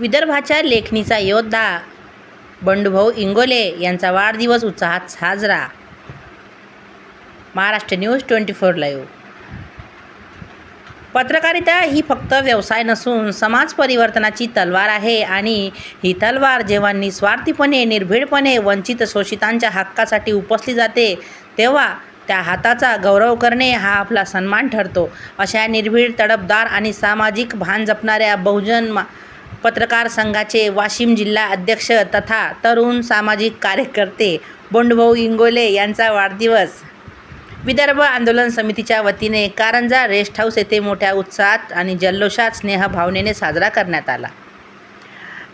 विदर्भाच्या लेखणीचा योद्धा. बंडूभाऊ इंगोले यांचा वाढदिवस उत्साहात साजरा. Maharashtra news twenty four live. पत्रकारिता ही फक्त व्यवसाय नसून समाज परिवर्तनाची तलवार आहे आणि ही तलवार जेव्हा निस्वार्थीपणे निर्भीडपणे वंचित शोषितांच्या हक्कासाठी उपसली जाते तेव्हा त्या हाताचा गौरव करणे हा आपला सन्मान ठरतो. अशा निर्भीड तडपदार आणि सामाजिक भान जपणाऱ्या बहुजन मा पत्रकार संघाचे वाशिम जिल्हा अध्यक्ष तथा तरुण सामाजिक कार्यकर्ते बोंडभाऊ इंगोले यांचा वाढदिवस. विदर्भ आंदोलन समितीच्या वतीने कारंजा रेस्ट हाऊस येथे मोठ्या उत्साहात आणि जल्लोषात स्नेहभावनेने साजरा करण्यात आला.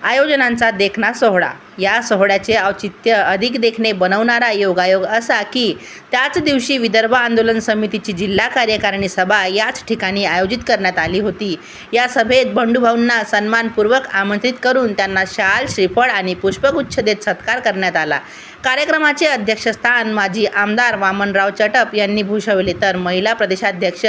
आयोजनांचा देखणा सोहळा. या सोहळ्याचे औचित्य अधिक देखणे बनवणारा योगायोग असा की त्याच दिवशी विदर्भ आंदोलन समितीची जिल्हा कार्यकारिणी सभा याच ठिकाणी आयोजित करण्यात आली होती. या सभेत बंडूभाऊंना सन्मानपूर्वक आमंत्रित करून त्यांना शाल श्रीफळ आणि पुष्पगुच्छ देत सत्कार करण्यात आला. कार्यक्रमाचे अध्यक्षस्थान माजी आमदार वामनराव चटप यांनी भूषवले. तर महिला प्रदेशाध्यक्ष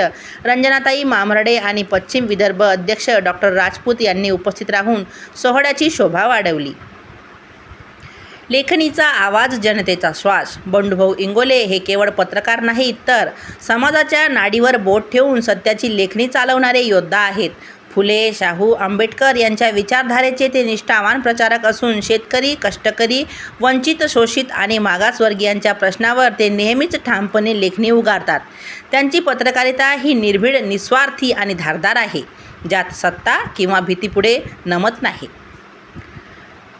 रंजनाताई मामरडे आणि पश्चिम विदर्भ अध्यक्ष डॉक्टर राजपूत यांनी उपस्थित राहून सोहळ्याची शोभा वाढवली. लेखणीचा आवाज जनतेचा श्वास. बंडूभाऊ इंगोले हे केवळ पत्रकार नाहीत तर समाजाच्या नाडीवर बोट ठेवून सत्याची लेखणी चालवणारे योद्धा आहेत. फुले शाहू आंबेडकर यांच्या विचारधारेचे ते निष्ठावान प्रचारक असून शेतकरी कष्टकरी वंचित शोषित आणि मागासवर्गीयांच्या प्रश्नावर ते नेहमीच ठामपणे लेखणी उगारतात. त्यांची पत्रकारिता ही निर्भीड निस्वार्थी आणि धारदार आहे ज्यात सत्ता किंवा भीतीपुढे नमत नाही.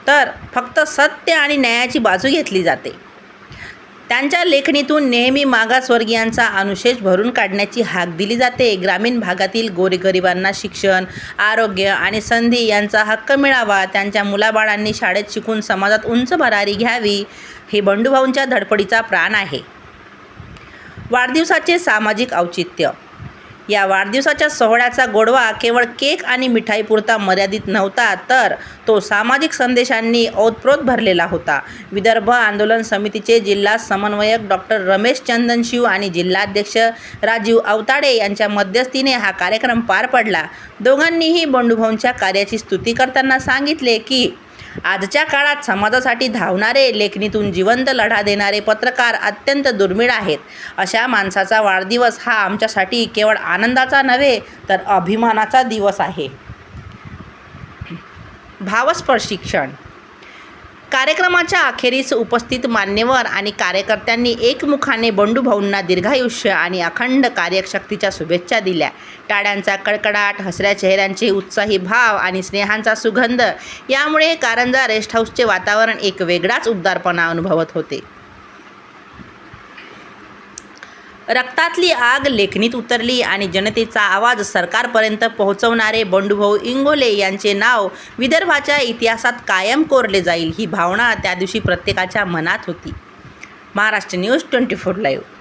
तर फक्त सत्य आणि न्यायाची बाजू घेतली जाते. त्यांच्या लेखणीतून नेहमी मागासवर्गीयांचा अनुशेष भरून काढण्याची हाक दिली जाते. ग्रामीण भागातील गोरगरिबांना शिक्षण आरोग्य आणि संधी यांचा हक्क मिळावा त्यांच्या मुलाबाळांनी शाळेत शिकून समाजात उंच भरारी घ्यावी हे बंडूभाऊंच्या धडपडीचा प्राण आहे. वाढदिवसाचे सामाजिक औचित्य या वाढदिवसाच्या सोहळ्याचा गोडवा केवळ केक आणि मिठाईपुरता मर्यादित नव्हता तर तो सामाजिक संदेशांनी ओतप्रोत भरलेला होता. विदर्भ आंदोलन समितीचे जिल्हा समन्वयक डॉक्टर रमेश चंदनशिव आणि जिल्हाध्यक्ष राजीव अवताडे यांच्या मध्यस्थीने हा कार्यक्रम पार पडला. दोघांनीही बंडूभाऊंच्या कार्याची स्तुती करताना सांगितले की आजच्या काळात समाजासाठी धावणारे लेखणीतून जिवंत लढा देणारे पत्रकार अत्यंत दुर्मिळ आहेत. अशा माणसाचा वाढदिवस हा आमच्यासाठी केवळ आनंदाचा नव्हे तर अभिमानाचा दिवस आहे. भावस्पर्शिक्षण कार्यक्रमाच्या अखेरीस उपस्थित मान्यवर आणि कार्यकर्त्यांनी एकमुखाने बंडूभाऊंना दीर्घायुष्य आणि अखंड कार्यशक्तीच्या शुभेच्छा दिल्या. टाळ्यांचा कडकडाट हसऱ्या चेहऱ्यांचे उत्साही भाव आणि स्नेहांचा सुगंध यामुळे कारंजा रेस्ट हाऊसचे वातावरण एक वेगळाच उबदारपणा अनुभवत होते. रक्तातली आग लेखणीत उतरली आणि जनतेचा आवाज सरकारपर्यंत पोहोचवणारे बंडूभाऊ इंगोले यांचे नाव विदर्भाच्या इतिहासात कायम कोरले जाईल ही भावना त्या दिवशी प्रत्येकाच्या मनात होती. Maharashtra news twenty four live.